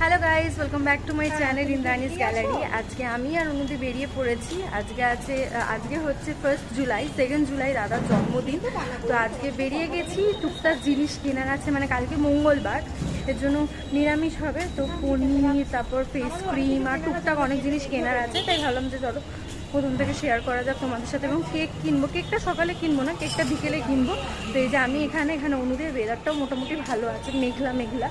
Hello guys welcome back to my channel Indrani's gallery আজকে আমি আর অনুদি বেরিয়ে পড়েছি। আজকে আছে আজকে হচ্ছে ফার্স্ট জুলাই সেকেন্ড জুলাই দাদার জন্মদিন। তো আজকে বেরিয়ে গেছি টুকটাক জিনিস কেনার আছে মানে কালকে মঙ্গলবার। এর জন্য নিরামিষ হবে তো পনির তারপর ফেস ক্রিম আর টুকটাক অনেক জিনিস কেনার আছে। তাই ভাবলাম যে চলো প্রথম থেকে শেয়ার করা যাক তোমাদের সাথে এবং কেক কিনবো। কেকটা সকালে কিনবো না কেকটা বিকেলে কিনবো। তো এই যে আমি এখানে এখানে অনুদের ওয়েদারটাও মোটামুটি ভালো আছে, মেঘলা মেঘলা।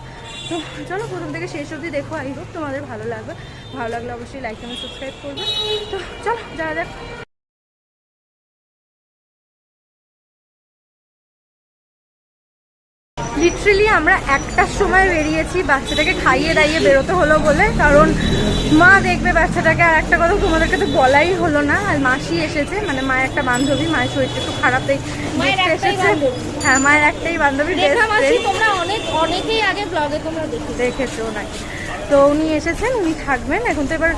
তো চলো প্রথম থেকে শেষ অবধি দেখো আই হোক তোমাদের ভালো লাগবে। ভালো লাগলে অবশ্যই লাইক এবং সাবস্ক্রাইব করবে। তো চলো, যাওয়া যাক। লিটারেলি আমরা একটার সময় বেরিয়েছি বাচ্চাটাকে খাইয়ে দাইয়ে বেরোতে হলো বলে। কারণ মা দেখবে বাচ্চাটাকে আর একটা কথা তোমাদেরকে তো বলাই হলো না। আর মাসি এসেছে মানে মায়ের একটা বান্ধবী মায়ের শরীরটা একটু খারাপ তাই দেখতে এসেছে। হ্যাঁ মায়ের একটাই বান্ধবী। তোমরা অনেক অনেকেই আগে ব্লগে তোমরা দেখো দেখেছ নাকি? তো উনি এসেছেন, উনি থাকবেন। এখন তো এবার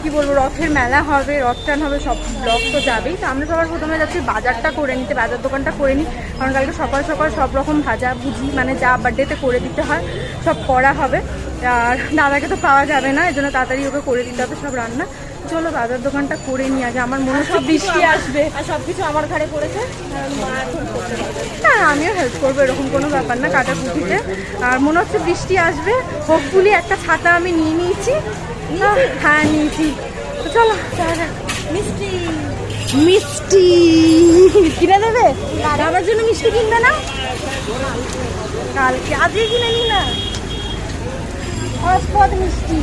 কী বলব, রথের মেলা হবে, রথ টান হবে, সব ব্লক তো যাবেই। তো আমরা সবার প্রথমে যাচ্ছি বাজারটা করে নিতে, বাজার দোকানটা করে নিই। কারণ কালকে সকাল সকাল সব রকম ভাজা ভুজি মানে যা বার্থডেতে করে দিতে হয়, সব করা হবে। আর দাদাকে তো পাওয়া যাবে না এই জন্য তাড়াতাড়ি ওকে করে দিতে হবে সব রান্না। চলো দাদার দোকানটা করে নিই আগে আমার মনে হচ্ছে বৃষ্টি আসবে। আর সবকিছু আমার ঘাড়ে পড়েছে। হ্যাঁ আমিও হেল্প করব এরকম কোনো ব্যাপার না কাটা কুটিতে আর মনে হচ্ছে বৃষ্টি আসবে হোপফুলি একটা ছাতা আমি নিয়ে নিয়েছি। হ্যাঁ নিয়েছি। তো চলো মিষ্টি। মিষ্টি। কিনে দেবে? আমার জন্য মিষ্টি কিনবে না? কালকে আজকে কিনে নি না। অস্পদ মিষ্টি।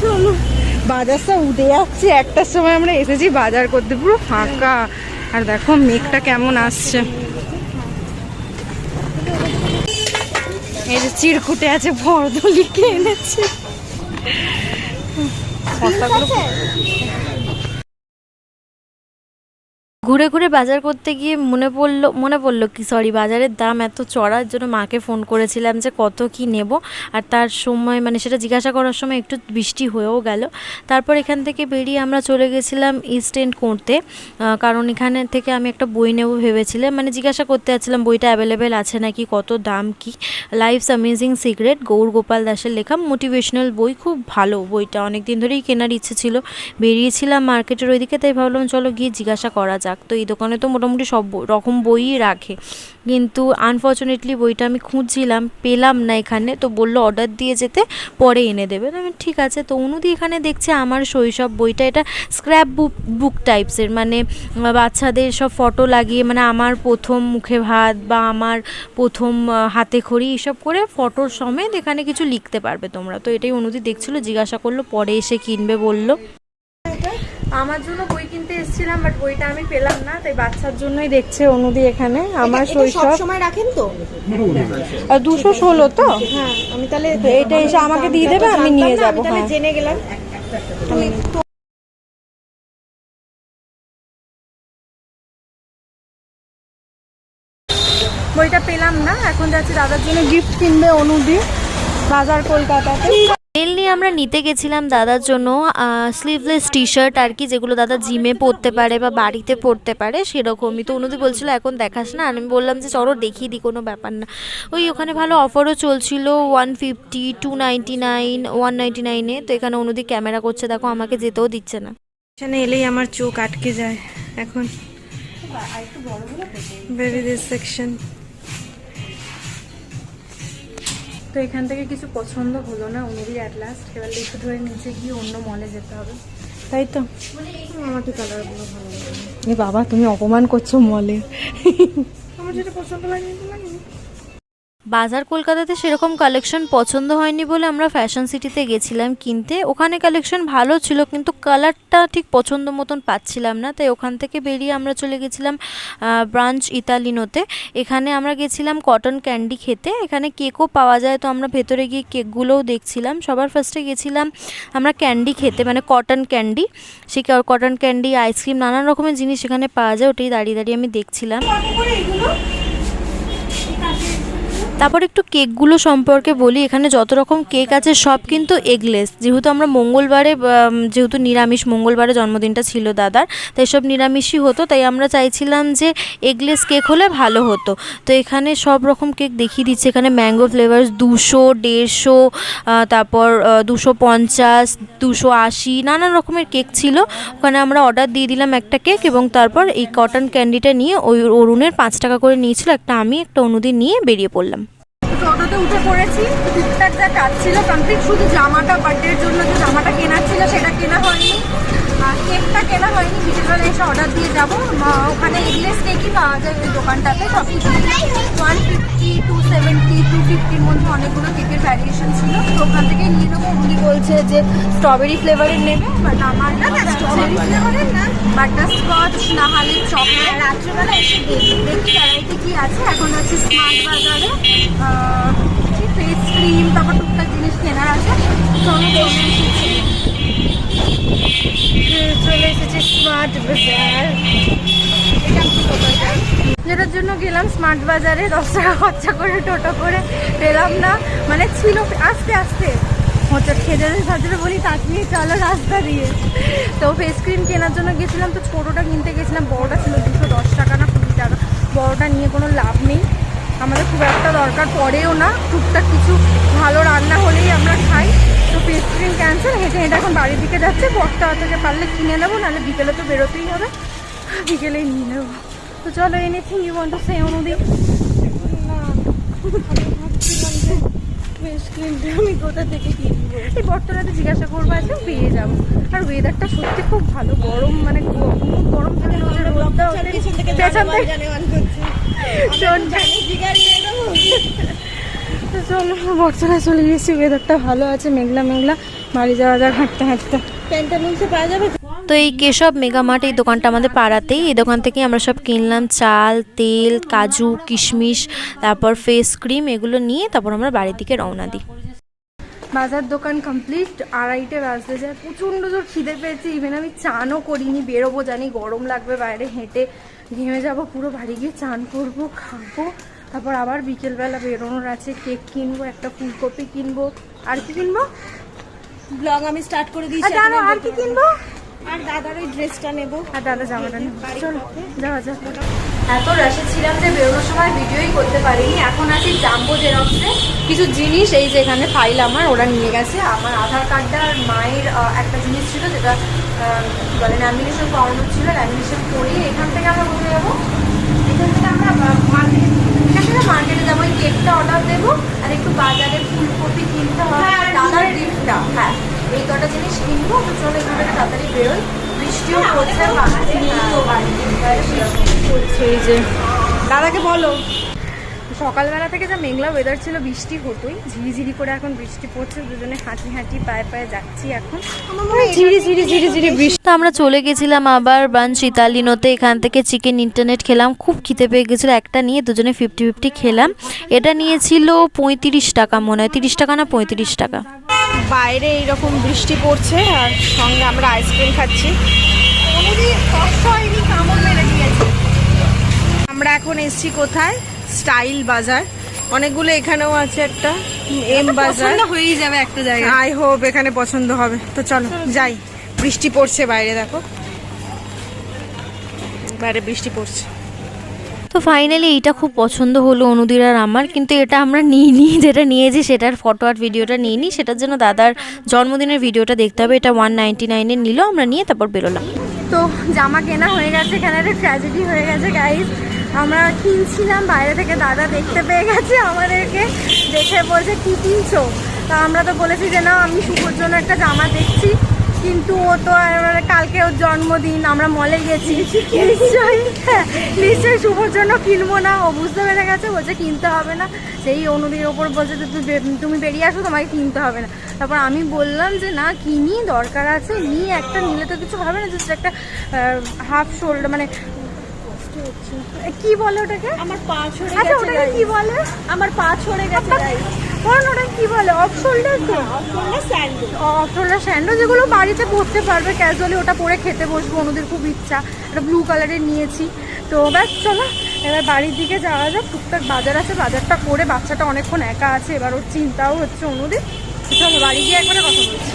চলো বাজারটা উঠে যাচ্ছে। একটার সময় আমরা এসেছি বাজার করতে পুরো ফাঁকা। আর দেখো মেঘটা কেমন আসছে। এই যে চিরকুটে আছে ভরদলিকে এনেছে। ঘুরে ঘুরে বাজার করতে গিয়ে মনে পড়ল মনে পড়ল কি সরি বাজারের দাম এত চড়ার জন্য মাকে ফোন করেছিলাম যে কত কি নেব। আর তার সময় মানে সেটা জিজ্ঞাসা করার সময় একটু বৃষ্টি হয়েও গেল। তারপর এখান থেকে বেরিয়ে আমরা চলে গেছিলাম ইস্ট এন্ড করতে। কারণ এখানে থেকে আমি একটা বই নেব ভেবেছিলাম। মানে জিজ্ঞাসা করতে যাচ্ছিলাম, বইটা অ্যাভেলেবেল আছে নাকি, কত দাম, কি? Life's amazing secret Gour Gopal দাসের লেখা মোটিভেশনাল বই। খুব ভালো বইটা। অনেক দিন ধরেই কেনার ইচ্ছে ছিল। বেরিয়েছিলাম মার্কেটের ওইদিকে, তাই ভাবলাম, চলো গিয়ে জিজ্ঞাসা করা যাক। তো এই দোকানে তো মোটামুটি সব রকম বইই রাখে। কিন্তু আনফর্চুনেটলি বইটা আমি খুঁজছিলাম, পেলাম না এখানে, তো বলল অর্ডার দিয়ে যেতে, পরে এনে দেবে। তো আমি ঠিক আছে। তো অনুদি এখানে দেখছে আমার শৈশব বইটা, এটা স্ক্র্যাপ বুক বুক টাইপসের মানে বাচ্চাদের সব ফটো লাগিয়ে মানে আমার প্রথম মুখে ভাত বা আমার প্রথম হাতে খড়ি, এসব করে ফটোর সমেত এখানে কিছু লিখতে পারবে তোমরা। তো এটাই অনুদি দেখছিল, জিজ্ঞাসা করল, পরে এসে কিনবে বলল। আমার জন্য বই কিনতে এসেছিলাম বাট বইটা আমি পেলাম না তাই বাচ্চার জন্যই দেখছে অনুদি এখানে আমার শৈশব। সময় রাখেন তো? দুশো ষোলো তো? হ্যাঁ আমি তাহলে এটা এসে আমাকে দিয়ে দেবে আমি নিয়ে যাব আমি হ্যাঁ। জেনে গেলাম। বইটা পেলাম না এখন যাচ্ছি দাদার জন্য গিফট কিনবে অনুদি বাজার কলকাতাতে। মেনলি আমরা নিতে গেছিলাম দাদার জন্য স্লিভলেস টি শার্ট আর কি, যেগুলো দাদা জিমে পরতে পারে বা বাড়িতে পরতে পারে, সেরকমই। তো অনুদি বলছিল, এখন দেখাস না? আমি বললাম যে, চলো দেখিয়ে দিই কোনো ব্যাপার না। ওই ওখানে ভালো অফারও চলছিল one fifty two ninety nine one নাইনে তো এখানে অনুদি ক্যামেরা করছে, দেখো, আমাকে যেতেও দিচ্ছে না। এখানে এলেই আমার চোখ আটকে যায়, এখন। বেবি দিস সেকশন তো এখান থেকে কিছু পছন্দ হলো না উনি অ্যাট লাস্ট এবার লিখে ধরে নিচে গিয়ে অন্য মলে যেতে হবে। তাই তো? আমাকে কালারগুলো ভালো লাগে বাবা তুমি অপমান করছ মলে আমার যেটা পছন্দ লাগে বাজার কলকাতাতে সেরকম কালেকশন পছন্দ হয়নি বলে আমরা ফ্যাশন সিটিতে গেছিলাম কিনতে। ওখানে কালেকশন ভালো ছিল, কিন্তু কালারটা ঠিক পছন্দ মতন পাচ্ছিলাম না। তাই ওখান থেকে বেরিয়ে আমরা চলে গেছিলাম ব্রাঞ্চ ইতালিনোতে। এখানে আমরা গেছিলাম কটন ক্যান্ডি খেতে। এখানে কেকও পাওয়া যায়, তো আমরা ভেতরে গিয়ে কেকগুলোও দেখছিলাম। সবার ফার্স্টে গেছিলাম আমরা ক্যান্ডি খেতে মানে কটন ক্যান্ডি সেই কটন ক্যান্ডি আইসক্রিম নানান রকমের জিনিস এখানে পাওয়া যায়, ওটাই দাঁড়িয়ে দাঁড়িয়ে আমি দেখছিলাম। তারপর একটু কেকগুলো সম্পর্কে বলি। এখানে যত রকম কেক আছে, সব কিন্তু এগলেস যেহেতু আমরা মঙ্গলবারে যেহেতু নিরামিষ, মঙ্গলবারে জন্মদিনটা ছিল দাদার, তাই সব নিরামিষই হতো। তাই আমরা চাইছিলাম যে এগলেস কেক হলে ভালো হতো। তো এখানে সব রকম কেক দেখিয়ে দিচ্ছে। এখানে ম্যাঙ্গো ফ্লেভার্স দুশো, দেড়শো তারপর দুশো পঞ্চাশ, দুশো আশি, নানান রকমের কেক ছিল। ওখানে আমরা অর্ডার দিয়ে দিলাম একটা কেক এবং তারপর এই কটন ক্যান্ডিটা নিয়ে ওই অরুণের পাঁচ টাকা করে নিয়েছিল। একটা আমি, একটা অনুদিন নিয়ে বেরিয়ে পড়লাম। টোটোতে উঠে পড়েছি। টুকটাক যা কাজ ছিল কমপ্লিট শুধু জামাটা বার্থডের জন্য যে জামাটা কেনার ছিল সেটা কেনা হয়নি। কেকটা কেনা হয়নি বিকেলবেলা এসে অর্ডার দিয়ে যাব। ওখানে এগলেস কেকই পাওয়া যায় ওই দোকানটাতে সব কিছু one fifty two seventy two ফিফটির মধ্যে অনেকগুলো কেকের ভ্যারিয়েশন ছিল। তো ওখান থেকে নিয়ে নেব। উনি বলছে যে স্ট্রবেরি ফ্লেভারের নেবে বাট আমার না স্ট্রবেরি ফ্লেভারের না। বাটারস্কচ না। হলে চকলেট রাত্রেবেলা এসে দেখি দেখি ভ্যারাইটি কি আছে। এখন আছে স্মার্ট বাজারে ফেস ক্রিম তারপর টুকটাক জিনিস কেনার আছে। চলো যেটার জন্য গেলাম স্মার্ট বাজারে দশ টাকা খরচা করে, টোটো করে পেলাম না। মানে ছিল আস্তে আস্তে। হচ্ছে খেজুরের সাথে বলি তাকিয়ে চলো রাস্তা দিয়ে। তো ফেস ক্রিম কেনার জন্য গেছিলাম, তো ছোটোটা কিনতে গেছিলাম, বড়োটা ছিল দুশো দশ টাকা না কুড়ি টাকা। বড়োটা নিয়ে কোনো লাভ নেই। আমাদের খুব একটা দরকার পড়েও না। টুকটাক কিছু ভালো রান্না হলেই আমরা খাই। তো ক্রিম ক্যান্সেল হেঁটে হেঁটে এখন বাড়ির দিকে যাচ্ছে। বস্তা থেকে পারলে কিনে নেব নাহলে বিকেলে তো বেরোতেই হবে। বিকেলেই নিয়ে নেব। তো চলো anything you want to say Anudi. আমি কোথা থেকে কিনবো? এই বর্তমানে জিজ্ঞাসা করব আছে পেয়ে যাব। আর ওয়েদারটা সত্যি খুব ভালো গরম মানে গরম থেকে রোদটা ওঠে। থেকে তো চলো গেছি। ওয়েদারটা ভালো আছে মেঘলা মেঘলা। বাড়ি যাওয়া যাক হাঁটতে হাঁটতে। প্যান্টালুন্সে পাওয়া যাবে তো? এই কেশব মেগামার্ট এই দোকানটা আমাদের পাড়াতেই। এই দোকান থেকে আমরা সব কিনলাম চাল তেল কাজু কিশমিশ তারপর ফেস ক্রিম এগুলো নিয়ে তারপর আমরা বাড়ির দিকে রওনা দিই। বাজার দোকান কমপ্লিট আড়াইটে বাজতে যায়। প্রচণ্ড জোর খিদে পেয়েছি। ইভেন আমি চানও করিনি বেরোবো জানি গরম লাগবে বাইরে হেঁটে ঘেমে যাব পুরো বাড়ি গিয়ে চান করব খাব। তারপর আবার বিকেলবেলা বেরোনোর আছে কেক কিনবো একটা ফুলকপি কিনবো। আর কি কিনবো? ব্লগ আমি স্টার্ট করে দিয়েছি জানো আর কি কিনবো? আর দাদার ওই ড্রেসটা নেব। আর দাদা জামাটা নেব। চলো যাওয়া যাক। এত রাশে ছিলাম যে বেরোনোর সময় ভিডিওই করতে পারিনি। এখন আছি জাম্বো জেরক্সে। কিছু জিনিস এই যে এখানে ফাইল আমার ওরা নিয়ে গেছে। আমার আধার কার্ডটা আর মায়ের একটা জিনিস ছিল যেটা বলে ল্যামিনেশন করানো ছিল। ল্যামিনেশন করিয়ে এখান থেকে আমরা কোথায় যাব এখান থেকে আমরা মার্কেট এখান থেকে মার্কেটে যাব এই কেকটা অর্ডার দেবো আর একটু বাজারে ফুলকপি কিনতে হবে দাদার গিফটটা হ্যাঁ এই কটা জিনিস কিনবো চলে চলো তাড়াতাড়ি বেরোই। বৃষ্টিও পড়ছে পড়ছে এই যে। দাদাকে বলো। সকালবেলা থেকে যা মেঘলা ওয়েদার ছিল বৃষ্টি হতোই। ঝিরিঝিরি করে এখন বৃষ্টি পড়ছে দুজনে হাঁটি হাঁটি পায়ে পায়ে যাচ্ছি এখন। ঝিরি ঝিরি ঝিরি ঝিরি বৃষ্টি। আমরা চলে গেছিলাম আবার বাঞ্চ ইতালিনোতে এখান থেকে চিকেন ইন্টারনেট খেলাম খুব খিদে পেয়ে গেছিল। একটা নিয়ে দুজনে ফিফটি ফিফটি খেলাম। এটা নিয়েছিল পঁয়ত্রিশ টাকা মনে হয় তিরিশ টাকা না পঁয়ত্রিশ টাকা। বাইরে এইরকম বৃষ্টি পড়ছে আর সঙ্গে আমরা আইসক্রিম খাচ্ছি। আমরা এখন এসছি কোথায়? স্টাইল বাজার। অনেকগুলো এখানেও আছে একটা এম বাজার। হয়েই যাবে একটা জায়গায়। আই হোপ এখানে পছন্দ হবে। তো চলো যাই। বৃষ্টি পড়ছে বাইরে দেখো। বাইরে বৃষ্টি পড়ছে। তো ফাইনালি এইটা খুব পছন্দ হলো অনুদির আর আমার কিন্তু এটা আমরা নিইনি যেটা নিয়েছি সেটার ফটো আর ভিডিওটা নিইনি সেটার জন্য দাদার জন্মদিনের ভিডিওটা দেখতে হবে। এটা ওয়ান নাইনটি নাইনের নিল আমরা নিয়ে তারপর বেরোলাম। তো জামা কেনা হয়ে গেছে এখানে একটা ট্র্যাজেডি হয়ে গেছে গাইজ আমরা কিনছিলাম বাইরে থেকে দাদা দেখতে পেয়ে গেছে আমাদেরকে দেখে বলছে কি কিনছো? তা আমরা তো বলেছি যে না আমি শুভর জন্য একটা জামা দেখছি। কিন্তু ও তো মানে কালকে ওর জন্মদিন আমরা মলে গেছি। নিশ্চয়ই হ্যাঁ, নিশ্চয়ই শুভর জন্য কিনবো না। ও বুঝতে পেরে গেছে বলছে কিনতে হবে না। সেই অনুদির ওপর বলছে যে তুমি বেরিয়ে আসো তোমাকে কিনতে হবে না। তারপর আমি বললাম যে না কিনি দরকার আছে নিয়ে একটা নিলে তো কিছু হবে না জাস্ট একটা হাফ শোল্ডার মানে কি বলে ওটাকে? আমার পা ছড়ে আচ্ছা ওটাকে কি বলে? আমার পা ছড়ে গেছে guys। বল ওটা কি বলে? অফ শোল্ডার তো? তোমরা স্যান্ডেল অফ শোল্ডার স্যান্ডো যেগুলো বাড়িতে পরতে পারবে। ক্যাজুয়ালি ওটা পরে খেতে বসবো অনুদের খুব ইচ্ছা। একটা ব্লু কালারের নিয়েছি। তো ব্যাস চলো। এবার বাড়ির দিকে যাওয়া যাক। টুকটাক বাজার আছে বাজারটা করে বাচ্চাটা অনেকক্ষণ একা আছে এবার ওর চিন্তাও হচ্ছে অনুদিন চলো বাড়ি গিয়ে একবারে কথা বলছি।